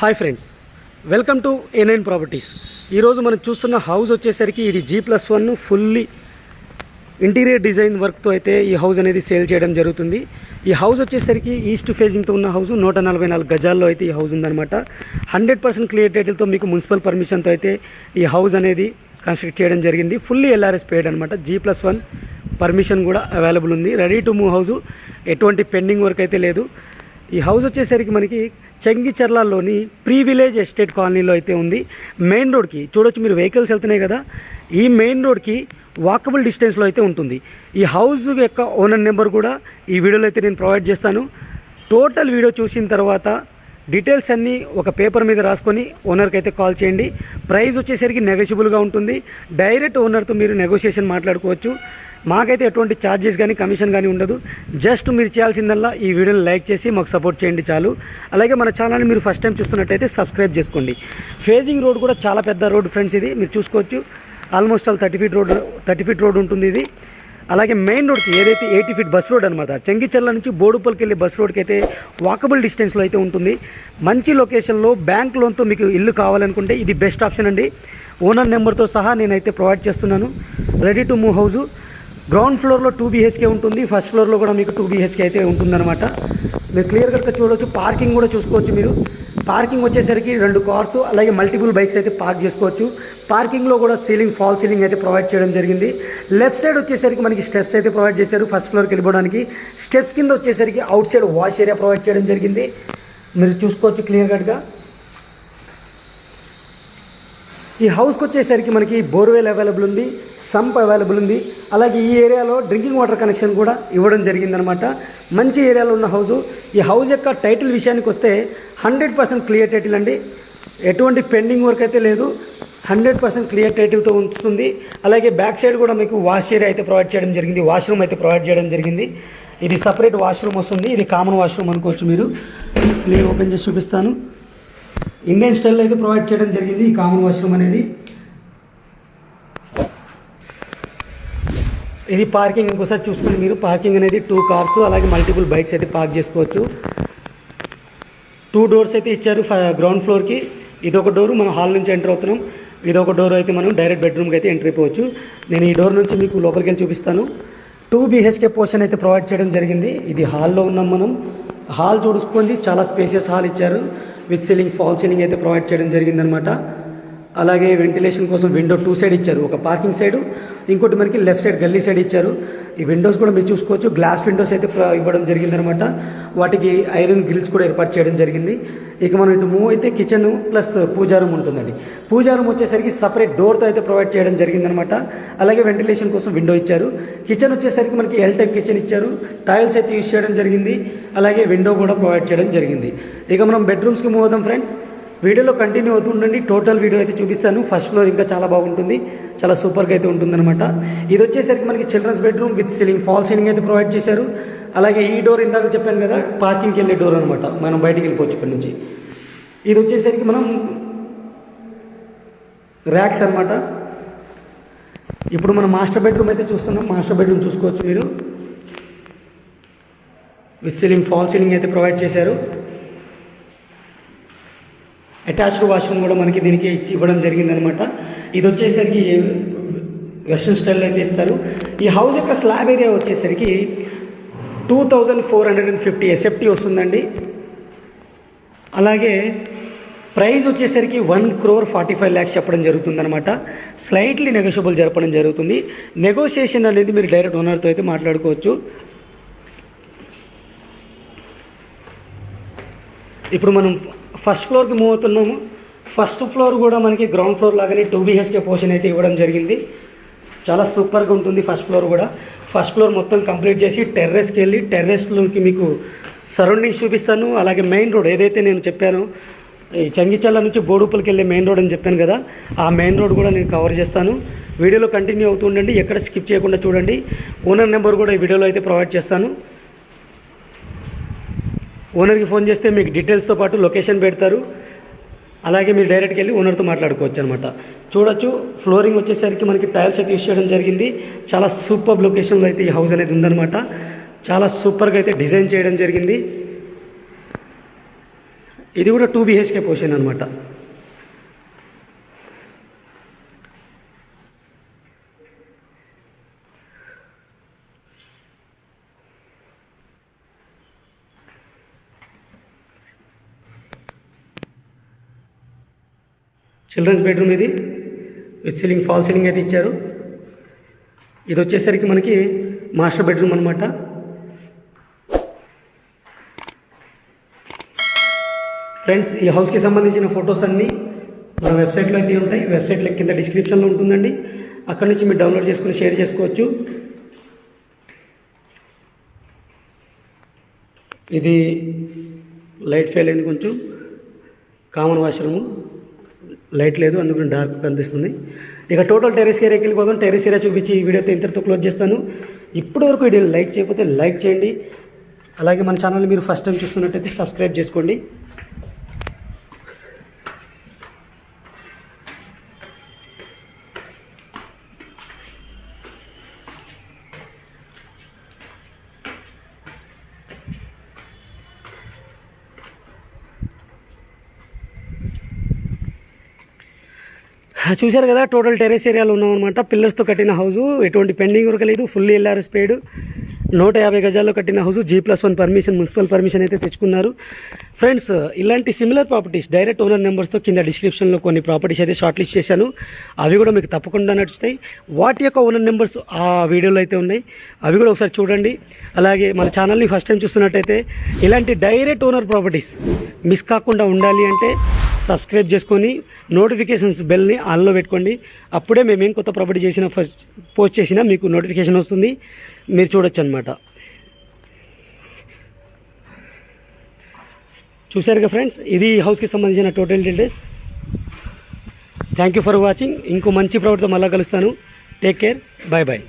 Hi friends welcome to A nine properties ఈరోజు మనం చూస్తున్న హౌస్ వచ్చేసరికి ఇది G plus one fully interior design వర్క్తో అయితే ఈ హౌస్ అనేది సేల్ చేయడం జరుగుతుంది. ఈ హౌస్ వచ్చేసరికి ఈస్ట్ ఫేజింగ్తో ఉన్న హౌస్ నూట నలభై నాలుగు గజాల్లో అయితే ఈ హౌస్ ఉందన్నమాట. హండ్రెడ్ పర్సెంట్ క్లియర్ టైటిల్తో మీకు మున్సిపల్ పర్మిషన్తో అయితే ఈ హౌస్ అనేది కన్స్ట్రక్ట్ చేయడం జరిగింది. ఫుల్లీ ఎల్ఆర్ఎస్ పేడ్ అనమాట జీ ప్లస్ వన్ పర్మిషన్ కూడా అవైలబుల్ ఉంది. రెడీ టు మూవ్ హౌస్ ఎటువంటి పెండింగ్ వర్క్ అయితే లేదు. ఈ హౌస్ వచ్చేసరికి మనకి చెంగిచెర్లలోని ప్రీ విలేజ్ ఎస్టేట్ కాలనీలో అయితే ఉంది. మెయిన్ రోడ్కి చూడొచ్చు మీరు వెహికల్స్ వెళ్తున్నాయి కదా. ఈ మెయిన్ రోడ్కి వాకబుల్ డిస్టెన్స్లో అయితే ఉంటుంది. ఈ హౌస్ యొక్క ఓనర్ నెంబర్ కూడా ఈ వీడియోలో అయితే నేను ప్రొవైడ్ చేస్తాను. టోటల్ వీడియో చూసిన తర్వాత డీటెయిల్స్ అన్నీ ఒక పేపర్ మీద రాసుకొని ఓనర్కి అయితే కాల్ చేయండి. ప్రైస్ వచ్చేసరికి నెగోషియబుల్గా ఉంటుంది. డైరెక్ట్ ఓనర్తో మీరు నెగోషియేషన్ మాట్లాడుకోవచ్చు. మాకైతే ఎటువంటి ఛార్జెస్ కానీ కమిషన్ కానీ ఉండదు. జస్ట్ మీరు చేయాల్సిందల్లా ఈ వీడియోని లైక్ చేసి మాకు సపోర్ట్ చేయండి చాలు. అలాగే మన ఛానల్ని మీరు ఫస్ట్ టైం చూస్తున్నట్టయితే సబ్స్క్రైబ్ చేసుకోండి. ఫేజింగ్ రోడ్ కూడా చాలా పెద్ద రోడ్ ఫ్రెండ్స్ ఇది. మీరు చూసుకోవచ్చు. Almost all thirty feet road thirty feet road ఉంటుంది ఇది. అలాగే మెయిన్ రోడ్కి ఏదైతే ఎయిటీ ఫీట్ బస్ రోడ్ అనమాట చెంగిచెల్ల నుంచి బోడుపల్కి వెళ్ళే బస్ రోడ్కి అయితే వాకబుల్ డిస్టెన్స్లో అయితే ఉంటుంది. మంచి లొకేషన్లో బ్యాంక్ లోన్తో మీకు ఇల్లు కావాలనుకుంటే ఇది బెస్ట్ ఆప్షన్ అండి. ఓనర్ నెంబర్తో సహా నేనైతే ప్రొవైడ్ చేస్తున్నాను. Ready to move house ground ఫ్లోర్లో టూ బీహెచ్కే ఉంటుంది ఫస్ట్ ఫ్లోర్లో కూడా మీకు టూ బీహెచ్కే అయితే ఉంటుందన్నమాట. మీరు క్లియర్ కట్గా చూడవచ్చు పార్కింగ్ కూడా చూసుకోవచ్చు మీరు. పార్కింగ్ వచ్చేసరికి రెండు కార్స్ అలాగే మల్టిపుల్ బైక్స్ అయితే పార్క్ చేసుకోవచ్చు. పార్కింగ్లో కూడా సీలింగ్ ఫాల్ సీలింగ్ అయితే ప్రొవైడ్ చేయడం జరిగింది. లెఫ్ట్ సైడ్ వచ్చేసరికి మనకి స్టెప్స్ అయితే ప్రొవైడ్ చేశారు ఫస్ట్ ఫ్లోర్కి వెళ్ళిపోవడానికి. స్టెప్స్ కింద వచ్చేసరికి outside wash area provide చేయడం జరిగింది. మీరు చూసుకోవచ్చు క్లియర్ కట్గా ఈ హౌస్కి వచ్చేసరికి మనకి బోర్వెల్ అవైలబుల్ ఉంది సంప్ అవైలబుల్ ఉంది. అలాగే ఈ ఏరియాలో డ్రింకింగ్ వాటర్ కనెక్షన్ కూడా ఇవ్వడం జరిగిందనమాట. మంచి ఏరియాలో ఉన్న హౌస్. ఈ హౌస్ యొక్క టైటిల్ విషయానికి వస్తే హండ్రెడ్ పర్సెంట్ క్లియర్ టైటిల్ అండి. ఎటువంటి పెండింగ్ వర్క్ అయితే లేదు. హండ్రెడ్ పర్సెంట్ క్లియర్ టైటిల్తో ఉంచుతుంది. అలాగే బ్యాక్ సైడ్ కూడా మీకు వాష్ ఏరియా అయితే ప్రొవైడ్ చేయడం జరిగింది. వాష్రూమ్ అయితే ప్రొవైడ్ చేయడం జరిగింది. ఇది సపరేట్ వాష్రూమ్ వస్తుంది. ఇది కామన్ వాష్రూమ్ అనుకోవచ్చు మీరు. నేను ఓపెన్ చేసి చూపిస్తాను. ఇండియన్ స్టైల్లో అయితే ప్రొవైడ్ చేయడం జరిగింది ఈ కామన్ వాష్రూమ్ అనేది. ఇది పార్కింగ్ ఇంకోసారి చూసుకోండి మీరు పార్కింగ్ అనేది టూ కార్స్ అలాగే మల్టిపుల్ బైక్స్ అయితే పార్క్ చేసుకోవచ్చు. టూ డోర్స్ అయితే ఇచ్చారు గ్రౌండ్ ఫ్లోర్కి ఇదొక డోరు మనం హాల్ నుంచి ఎంటర్ అవుతున్నాం. ఇదొక డోర్ అయితే మనం డైరెక్ట్ బెడ్రూమ్కి అయితే ఎంటర్ అయిపోవచ్చు. నేను ఈ డోర్ నుంచి మీకు లోపలికి వెళ్ళి చూపిస్తాను. టూ బీహెచ్కే పోర్షన్ అయితే ప్రొవైడ్ చేయడం జరిగింది. ఇది హాల్లో ఉన్నాం మనం. హాల్ చూసుకోండి చాలా స్పేసియస్ హాల్ ఇచ్చారు. విత్ సీలింగ్ ఫాల్ సీలింగ్ అయితే ప్రొవైడ్ చేయడం జరిగిందనమాట అలాగే వెంటిలేషన్ కోసం విండో టూ సైడ్ ఇచ్చారు. ఒక పార్కింగ్ సైడు ఇంకోటి మనకి లెఫ్ట్ సైడ్ గల్లీ సైడ్ ఇచ్చారు. ఈ విండోస్ కూడా మీరు చూసుకోవచ్చు. గ్లాస్ విండోస్ అయితే ఇవ్వడం ఇవ్వడం జరిగిందనమాట. వాటికి ఐరన్ గ్రిల్స్ కూడా ఏర్పాటు చేయడం జరిగింది. ఇక మనం ఇటు మూవ్ అయితే కిచెన్ ప్లస్ పూజా రూమ్ ఉంటుందండి. పూజా రూమ్ వచ్చేసరికి సపరేట్ డోర్తో అయితే ప్రొవైడ్ చేయడం జరిగిందనమాట. అలాగే వెంటిలేషన్ కోసం విండో ఇచ్చారు. కిచెన్ వచ్చేసరికి మనకి ఎల్ టైప్ కిచెన్ ఇచ్చారు. టైల్స్ అయితే యూజ్ చేయడం జరిగింది. అలాగే విండో కూడా ప్రొవైడ్ చేయడం జరిగింది. ఇక మనం బెడ్రూమ్స్కి మూవ్ అవుదాం ఫ్రెండ్స్ వీడియోలో కంటిన్యూ అవుతుండండి టోటల్ వీడియో అయితే చూపిస్తాను. ఫస్ట్ ఫ్లోర్ ఇంకా చాలా బాగుంటుంది. చాలా సూపర్గా అయితే ఉంటుందన్నమాట. ఇది వచ్చేసరికి మనకి children's bedroom with ceiling fall ceiling అయితే ప్రొవైడ్ చేశారు. అలాగే ఈ డోర్ ఇందాక చెప్పాను కదా పార్కింగ్కి వెళ్ళే డోర్ అనమాట మనం బయటికి వెళ్ళిపోవచ్చు ఇక్కడ నుంచి. ఇది వచ్చేసరికి మనం ర్యాక్స్ అనమాట ఇప్పుడు మనం మాస్టర్ బెడ్రూమ్ అయితే చూస్తున్నాం. మాస్టర్ బెడ్రూమ్ చూసుకోవచ్చు మీరు. విత్ సీలింగ్ ఫాల్ సీలింగ్ అయితే ప్రొవైడ్ చేశారు. అటాచ్డ్ వాష్రూమ్ కూడా మనకి దీనికి ఇవ్వడం జరిగిందనమాట. ఇది వచ్చేసరికి వెస్ట్రన్ స్టైల్లో అయితే ఇస్తారు. ఈ హౌస్ యొక్క స్లాబ్ ఏరియా వచ్చేసరికి two thousand four hundred and fifty SFT వస్తుందండి. అలాగే ప్రైస్ వచ్చేసరికి one crore forty five lakhs చెప్పడం జరుగుతుందన్నమాట స్లైట్లీ నెగోషియబుల్ జరపడం జరుగుతుంది. నెగోషియేషన్ అనేది మీరు డైరెక్ట్ ఓనర్తో అయితే మాట్లాడుకోవచ్చు. ఇప్పుడు మనం ఫస్ట్ ఫ్లోర్కి మూవ్ అవుతున్నాము. ఫస్ట్ ఫ్లోర్ కూడా మనకి గ్రౌండ్ ఫ్లోర్ లాగానే టూ బీహెచ్కే పోర్షన్ అయితే ఇవ్వడం జరిగింది. చాలా సూపర్గా ఉంటుంది ఫస్ట్ ఫ్లోర్ కూడా. ఫస్ట్ ఫ్లోర్ మొత్తం కంప్లీట్ చేసి టెర్రస్కి వెళ్ళి టెర్రస్లోకి మీకు సరౌండింగ్స్ చూపిస్తాను. అలాగే మెయిన్ రోడ్ ఏదైతే నేను చెప్పానో ఈ చంగిచల్ల నుంచి బోడుపల్కి వెళ్ళే మెయిన్ రోడ్ అని చెప్పాను కదా ఆ మెయిన్ రోడ్ కూడా నేను కవర్ చేస్తాను. వీడియోలో కంటిన్యూ అవుతూ ఉండండి. ఎక్కడ స్కిప్ చేయకుండా చూడండి. ఓనర్ నెంబర్ కూడా ఈ వీడియోలో అయితే ప్రొవైడ్ చేస్తాను. ఓనర్కి ఫోన్ చేస్తే మీకు డీటెయిల్స్తో పాటు లొకేషన్ పెడతారు. అలాగే మీరు డైరెక్ట్కి వెళ్ళి ఓనర్తో మాట్లాడుకోవచ్చు అనమాట చూడొచ్చు ఫ్లోరింగ్ వచ్చేసరికి మనకి టైల్స్ అయితే యూస్ చేయడం జరిగింది. చాలా సూపర్ లొకేషన్లో అయితే ఈ హౌస్ అనేది ఉందన్నమాట. చాలా సూపర్గా అయితే డిజైన్ చేయడం జరిగింది. ఇది కూడా టూ బిహెచ్కే పోర్షన్ అనమాట చిల్డ్రన్స్ బెడ్రూమ్ ఇది విత్ సీలింగ్ ఫాల్ సీలింగ్ అయితే ఇచ్చారు. ఇది వచ్చేసరికి మనకి మాస్టర్ బెడ్రూమ్ అనమాట ఫ్రెండ్స్ ఈ హౌస్కి సంబంధించిన ఫొటోస్ అన్నీ మన వెబ్సైట్లో అయితే ఉంటాయి. వెబ్సైట్ లింక్ కింద డిస్క్రిప్షన్లో ఉంటుందండి. అక్కడి నుంచి మీరు డౌన్లోడ్ చేసుకుని షేర్ చేసుకోవచ్చు. ఇది లైట్ ఫెయిల్ అయింది కొంచెం. కామన్ వాష్రూము లైట్ లేదు అందుకని డార్క్ కనిపిస్తుంది. ఇక టోటల్ టెరెస్ ఏరియాకి వెళ్ళిపోదాం టెరెస్ ఏరియా చూపించి ఈ వీడియోతో ఇంతటితో క్లోజ్ చేస్తాను. ఇప్పటి వరకు వీడియో లైక్ చేయకపోతే లైక్ చేయండి. అలాగే మన ఛానల్ మీరు ఫస్ట్ టైం చూస్తున్నట్టయితే సబ్స్క్రైబ్ చేసుకోండి. చూశారు కదా టోటల్ టెరెస్ ఏరియాలో ఉన్నామన్నమాట. పిల్లర్స్తో కట్టిన హౌస్ ఎటువంటి పెండింగ్ వరకు లేదు ఫుల్ ఎల్ఆర్ఎస్ పేడ్ నూట యాభై గజాల్లో కట్టిన house G plus one permission municipal permission అయితే తెచ్చుకున్నారు. ఫ్రెండ్స్ ఇలాంటి సిమిలర్ ప్రాపర్టీస్ డైరెక్ట్ ఓనర్ నెంబర్స్తో కింద డిస్క్రిప్షన్లో కొన్ని ప్రాపర్టీస్ అయితే షార్ట్ లిస్ట్ చేశాను. అవి కూడా మీకు తప్పకుండా నడుస్తాయి వాటి యొక్క ఓనర్ నెంబర్స్ ఆ వీడియోలో అయితే ఉన్నాయి. అవి కూడా ఒకసారి చూడండి. అలాగే మన ఛానల్ని ఫస్ట్ టైం చూస్తున్నట్టయితే ఇలాంటి డైరెక్ట్ ఓనర్ ప్రాపర్టీస్ మిస్ కాకుండా ఉండాలి అంటే సబ్స్క్రైబ్ చేసుకొని నోటిఫికేషన్స్ బెల్ని ఆన్లో పెట్టుకోండి. అప్పుడే మేము ఏం కొత్త ప్రాపర్టీ చేసినా ఫస్ట్ పోస్ట్ చేసినా మీకు నోటిఫికేషన్ వస్తుంది. మీరు చూడొచ్చు అనమాట చూశారుగా ఫ్రెండ్స్ ఇది హౌస్కి సంబంధించిన total details thank you for watching ఇంకో మంచి ప్రాపర్టీతో మళ్ళీ కలుస్తాను. Take care bye bye